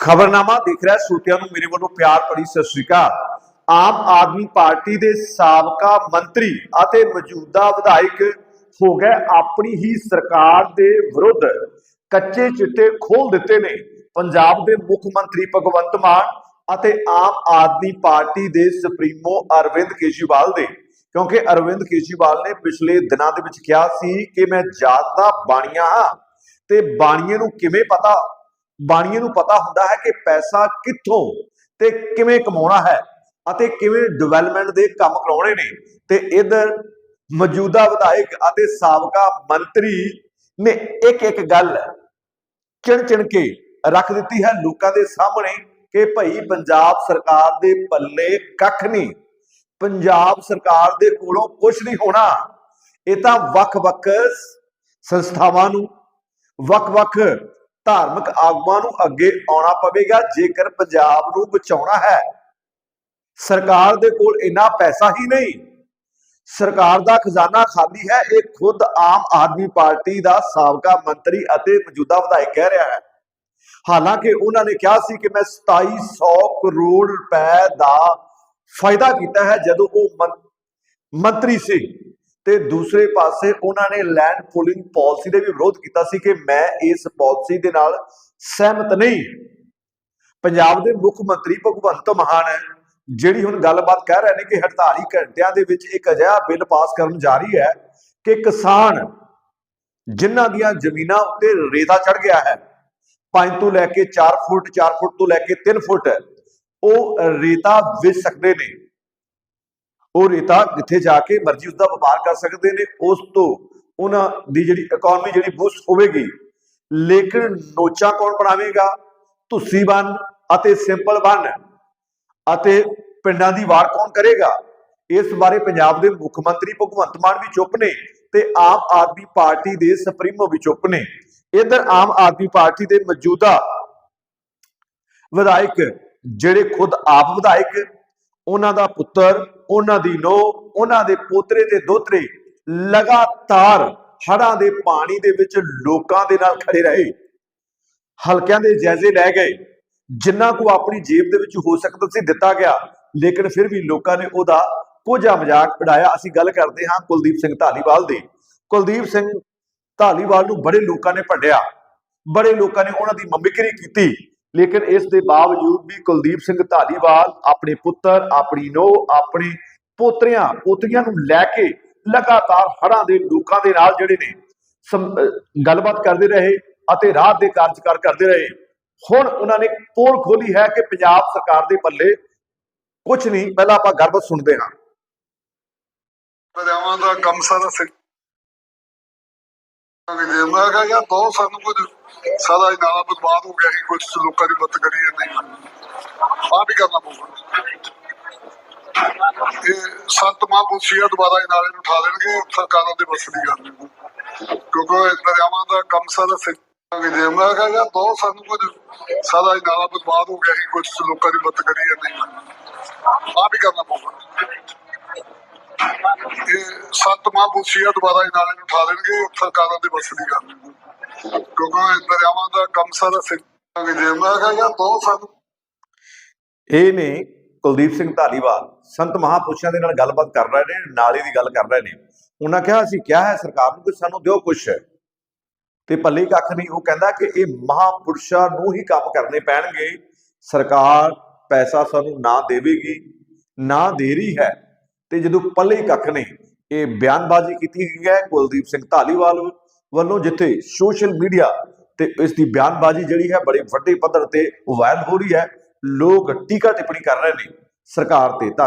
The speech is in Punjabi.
ਖਬਰਨਾਮਾ ਦੇਖ ਰਿਹਾ ਸੋਤਿਆਂ ਨੂੰ ਮੇਰੇ ਵੱਲੋਂ ਪਿਆਰ ਭਰੀ ਸਤਿ ਸ਼੍ਰੀ ਅਕਾਲ। ਆਮ ਆਦਮੀ ਪਾਰਟੀ ਦੇ ਸਾਬਕਾ ਮੰਤਰੀ ਅਤੇ ਮੌਜੂਦਾ ਵਿਧਾਇਕ ਹੋ ਗਏ ਆਪਣੀ ਹੀ ਸਰਕਾਰ ਦੇ ਵਿਰੁੱਧ ਕੱਚੇ ਚਿੱਟੇ ਖੋਲ ਦਿੱਤੇ ਨੇ। ਪੰਜਾਬ ਦੇ ਮੁੱਖ ਮੰਤਰੀ ਭਗਵੰਤ ਮਾਨ ਅਤੇ ਆਮ ਆਦਮੀ ਪਾਰਟੀ ਦੇ ਸੁਪਰੀਮੋ ਅਰਵਿੰਦ ਕੇਜਰੀਵਾਲ ਦੇ। ਕਿਉਂਕਿ ਅਰਵਿੰਦ ਕੇਜਰੀਵਾਲ ਨੇ ਪਿਛਲੇ ਦਿਨਾਂ ਦੇ ਵਿੱਚ ਕਿਹਾ ਸੀ ਕਿ ਮੈਂ ਯਾਦ ਦਾ ਬਾਣੀਆ ਹਾਂ। ਤੇ ਬਾਣੀਏ ਨੂੰ ਕਿਵੇਂ ਪਤਾ ਬਾਣੀਏ ਨੂੰ ਪਤਾ ਹੁੰਦਾ ਹੈ ਕਿ ਪੈਸਾ ਕਿੱਥੋਂ ਤੇ ਕਿਵੇਂ ਕਮਾਉਣਾ ਹੈ ਅਤੇ ਕਿਵੇਂ ਡਿਵੈਲਪਮੈਂਟ ਦੇ ਕੰਮ ਕਰਾਉਣੇ ਨੇ। ਤੇ ਇਧਰ ਮੌਜੂਦਾ ਵਿਧਾਇਕ ਅਤੇ ਸਾਬਕਾ ਮੰਤਰੀ ਨੇ ਇੱਕ ਇੱਕ ਗੱਲ ਚਿਣ ਚਿਣ ਕੇ ਰੱਖ ਦਿੱਤੀ ਹੈ ਲੋਕਾਂ ਦੇ ਸਾਹਮਣੇ ਕਿ ਭਈ ਪੰਜਾਬ ਸਰਕਾਰ ਦੇ ਪੱਲੇ ਕੱਖ ਨਹੀਂ। ਪੰਜਾਬ ਸਰਕਾਰ ਦੇ ਕੋਲੋਂ ਕੁਝ ਨਹੀਂ ਹੋਣਾ। ਇਹ ਤਾਂ ਵੱਖ-ਵੱਖ ਸੰਸਥਾਵਾਂ ਨੂੰ, ਵੱਖ-ਵੱਖ ਧਾਰਮਿਕ ਆਗੂਆਂ ਨੂੰ ਅੱਗੇ ਆਉਣਾ ਪਵੇਗਾ, ਜੇਕਰ ਪੰਜਾਬ ਨੂੰ ਬਚਾਉਣਾ ਹੈ। ਸਰਕਾਰ ਦੇ ਕੋਲ ਇੰਨਾ ਪੈਸਾ ਹੀ ਨਹੀਂ। ਸਰਕਾਰ ਦਾ ਖਜ਼ਾਨਾ ਖਾਲੀ ਹੈ, ਇਹ ਖੁਦ ਆਮ ਆਦਮੀ ਪਾਰਟੀ ਦਾ ਸਾਬਕਾ ਮੰਤਰੀ ਅਤੇ ਮੌਜੂਦਾ ਵਿਧਾਇਕ ਕਹਿ ਰਿਹਾ ਹੈ। ਹਾਲਾਂਕਿ ਉਹਨਾਂ ਨੇ ਕਿਹਾ ਸੀ ਕਿ ਮੈਂ 2700 ਕਰੋੜ ਰੁਪਏ ਦਾ ਫਾਇਦਾ ਕੀਤਾ ਹੈ, ਜਦੋਂ ਉਹ ਮੰਤਰੀ ਸੀ। ਤੇ ਦੂਸਰੇ ਪਾਸੇ ਉਹਨਾਂ ਨੇ ਲੈਂਡ ਪੂਲਿੰਗ ਪਾਲਿਸੀ ਦੇ ਵੀ ਵਿਰੋਧ ਕੀਤਾ ਸੀ ਕਿ ਮੈਂ ਇਸ ਪਾਲਿਸੀ ਦੇ ਨਾਲ ਸਹਿਮਤ ਨਹੀਂ ਪੰਜਾਬ ਦੇ ਮੁੱਖ ਮੰਤਰੀ ਭਗਵੰਤ ਮਾਨ ਜਿਹੜੀ ਹੁਣ ਗੱਲਬਾਤ ਕਹਿ ਰਹੇ ਨੇ ਕਿ 48 ਘੰਟਿਆਂ ਦੇ ਵਿੱਚ ਇੱਕ ਅਜਿਹਾ ਬਿੱਲ ਪਾਸ ਕਰਨ ਜਾ ਰਹੀ ਹੈ ਕਿ ਕਿਸਾਨ ਜਿਨ੍ਹਾਂ ਦੀਆਂ ਜ਼ਮੀਨਾਂ ਉੱਤੇ ਰੇਤਾ ਚੜ ਗਿਆ ਹੈ 5 ਤੋਂ ਲੈ ਕੇ 4 ਫੁੱਟ 4 ਫੁੱਟ ਤੋਂ ਲੈ ਕੇ 3 ਫੁੱਟ, ਉਹ ਰੇਤਾ ਵੇਚ ਸਕਦੇ ਨੇ। ਉਹ ਰੇਤਾ ਕਿੱਥੇ ਜਾ ਕੇ ਮਰਜ਼ੀ ਉਸ ਦਾ ਵਪਾਰ ਕਰ ਸਕਦੇ ਨੇ, ਉਸ ਤੋਂ ਉਹਨਾਂ ਦੀ ਜਿਹੜੀ ਇਕਨੋਮੀ ਜਿਹੜੀ ਬੂਸਟ ਹੋਵੇਗੀ। ਲੇਕਿਨ ਨੋਚਾ ਕੌਣ ਬਣਾਵੇਗਾ? ਤੁਸੀਂ ਬਨ ਅਤੇ ਸਿੰਪਲ ਬਨ। ਅਤੇ ਪਿੰਡਾਂ ਦੀ ਵਾਰ ਕੌਣ ਕਰੇਗਾ? ਇਸ ਬਾਰੇ ਪੰਜਾਬ ਦੇ ਮੁੱਖ ਮੰਤਰੀ ਭਗਵੰਤ ਮਾਨ ਵੀ ਚੁੱਪ ਨੇ ਤੇ ਆਮ ਆਦਮੀ ਪਾਰਟੀ ਦੇ ਸੁਪਰੀਮੋ ਵੀ ਚੁੱਪ ਨੇ। ਇਧਰ ਆਮ ਆਦਮੀ ਪਾਰਟੀ ਦੇ ਮੌਜੂਦਾ ਵਿਧਾਇਕ, ਜਿਹੜੇ ਖੁਦ ਆਪ ਵਿਧਾਇਕ ਉਹਨਾਂ ਦਾ ਪੁੱਤਰ, ਉਹਨਾਂ ਦੀ ਨੋ ਉਹਨਾਂ ਦੇ ਪੋਤਰੇ ਤੇ ਦੋਤਰੇ ਲਗਾਤਾਰ ਹੜ੍ਹਾਂ ਦੇ ਪਾਣੀ ਦੇ ਵਿੱਚ ਲੋਕਾਂ ਦੇ ਨਾਲ ਖੜੇ ਰਹੇ। ਹਲਕਿਆਂ ਦੇ ਜਾਇਜ਼ੇ ਲੈ ਗਏ। ਜਿੰਨਾ ਕੋ ਆਪਣੀ ਜੇਬ ਦੇ ਵਿੱਚ ਹੋ ਸਕਦਾ ਸੀ ਦਿੱਤਾ ਗਿਆ। ਲੇਕਿਨ ਫਿਰ ਵੀ ਲੋਕਾਂ ਨੇ ਉਹਦਾ ਕੋਝਾ ਮਜ਼ਾਕ ਉਡਾਇਆ। ਅਸੀਂ ਗੱਲ ਕਰਦੇ ਹਾਂ ਕੁਲਦੀਪ ਸਿੰਘ ਢਾਲੀਵਾਲ ਦੀ। ਕੁਲਦੀਪ ਸਿੰਘ ਢਾਲੀਵਾਲ ਨੂੰ ਬੜੇ ਲੋਕਾਂ ਨੇ ਭੰਡਿਆ। ਬੜੇ ਲੋਕਾਂ ਨੇ ਉਹਨਾਂ ਦੀ ਮਮਿਕਰੀ ਕੀਤੀ। ਲੇਕਿਨ ਇਸ ਦੇ ਬਾਵਜੂਦ ਵੀ ਕੁਲਦੀਪ ਸਿੰਘ ਧਾਲੀਵਾਲ ਆਪਣੇ ਪੁੱਤਰ, ਆਪਣੀ ਨੋ ਆਪਣੇ ਪੋਤਰਿਆਂ, ਪੋਤਰੀਆਂ ਨੂੰ ਲੈ ਕੇ ਲਗਾਤਾਰ ਹੜ੍ਹਾਂ ਦੇ ਲੋਕਾਂ ਦੇ ਨਾਲ ਜਿਹੜੇ ਨੇ ਗੱਲਬਾਤ ਕਰਦੇ ਰਹੇ ਅਤੇ ਰਾਤ ਦੇ ਕਾਰਜਕਾਰ ਕਰਦੇ ਰਹੇ। ਹੁਣ ਉਹਨਾਂ ਨੇ ਪੋਲ ਖੋਲੀ ਹੈ ਕਿ ਪੰਜਾਬ ਸਰਕਾਰ ਦੇ ਪੱਲੇ ਕੁਝ ਨਹੀਂ, ਪਹਿਲਾਂ ਆਪਾਂ ਗੱਲਬਾਤ ਸੁਣਦੇ ਹਾਂ। ਦਰਿਆਵਾਂ ਦਾ ਕੰਮ ਸਾਰਾ ਸਿੱਖ ਜੇ ਮੈਂ ਕਿਹਾ ਯਾਰ ਸਾਨੂੰ ਕੁਝ ਸਾਰਾ ਹੀ ਨਾਲਾ ਬਰਬਾਦ ਹੋ ਗਿਆ ਸੀ ਕੁਝ ਲੋਕਾਂ ਦੀ ਮਦਦ ਕਰੀ ਨਹੀਂ ਆ। ਵੀ ਕਰਨਾ ਪਊਗਾ। ਇਹ ਸੰਤ ਮਹਾਂਪੁਰਸ਼ੀਆ ਦੁਬਾਰਾ ਇਹ ਨਾਲੇ ਨੂੰ ਉਠਾ ਦੇਣਗੇ, ਸਰਕਾਰਾਂ ਦੇ ਬਸ ਦੀ ਗੱਲ। ਕਿਉਂਕਿ ਦਰਿਆਵਾਂ ਦਾ ਕੰਮ ਸਾਰਾ ਸਿੱਖ ਜੇ ਮੈਂ ਕਿਹਾ ਬਹੁਤ ਸਾਨੂੰ ਕੁਝ ਸਾਰਾ ਹੀ ਨਾਲਾ ਬਰਬਾਦ ਹੋ ਗਿਆ ਸੀ ਕੁਝ ਲੋਕਾਂ ਦੀ ਮਦਦ ਕਰੀ ਨਹੀਂ ਆ। ਵੀ ਕਰਨਾ ਪਊਗਾ। ਇਹ ਸੱਤ ਮਹਾਂਪੁਰਸ਼ੀਆ ਦੁਬਾਰਾ ਇਹ ਨੂੰ ਉਠਾ ਦੇਣਗੇ, ਸਰਕਾਰਾਂ ਦੇ ਬਸ ਦੀ ਗੱਲ। ਕਿਉਂਕਿ ਦਰਿਆਵਾਂ ਦਾ ਕੰਮ ਸਾਰਾ ਸਿੱਖ ਜੇ। ਮੈਂ ਕਿਹਾ, ਯਾਰ ਬਹੁਤ ਸਾਨੂੰ ਇਹ ਨੇ ਕੁਲਦੀਪ ਸਿੰਘ ਢਾਲੀਵਾਲ ਸੰਤ ਮਹਾਪੁਰਸ਼ਾਂ ਦੇ ਨਾਲ ਗੱਲਬਾਤ ਕਰ ਰਹੇ ਨੇ, ਨਾਲੇ ਦੀ ਗੱਲ ਕਰ ਰਹੇ ਨੇ। ਉਹਨਾਂ ਕਿਹਾ, ਅਸੀਂ ਕਿਹਾ ਹੈ, ਸਰਕਾਰ ਨੂੰ ਕਿ ਸਾਨੂੰ ਦਿਓ ਕੁਛ। ਤੇ ਪੱਲੇ ਕੱਖ ਨਹੀਂ, ਉਹ ਕਹਿੰਦਾ ਕਿ ਇਹ ਮਹਾਪੁਰਸ਼ਾਂ ਨੂੰ ਹੀ ਕੰਮ ਕਰਨੇ ਪੈਣਗੇ। ਸਰਕਾਰ ਪੈਸਾ ਸਾਨੂੰ ਨਾ ਦੇਵੇਗੀ, ਨਾ ਦੇ ਰਹੀ ਹੈ। ਤੇ ਜਦੋਂ ਪੱਲੇ ਕੱਖ ਨਹੀਂ ਇਹ ਬਿਆਨਬਾਜ਼ੀ ਕੀਤੀ ਗਈ ਹੈ ਕੁਲਦੀਪ ਸਿੰਘ ਧਾਲੀਵਾਲ ਵੱਲੋਂ ਜਿੱਥੇ ਸੋਸ਼ਲ ਮੀਡੀਆ ਤੇ ਇਸ ਦੀ ਬਿਆਨਬਾਜ਼ੀ ਜਿਹੜੀ ਹੈ ਬੜੇ ਵੱਡੇ ਪੱਧਰ ਤੇ ਵਾਇਰਲ ਹੋ ਰਹੀ ਹੈ, ਲੋਕ ਟੀਕਾ ਟਿੱਪਣੀ ਕਰ ਰਹੇ ਨੇ, ਸਰਕਾਰ ਤੇ ਧੰਨ-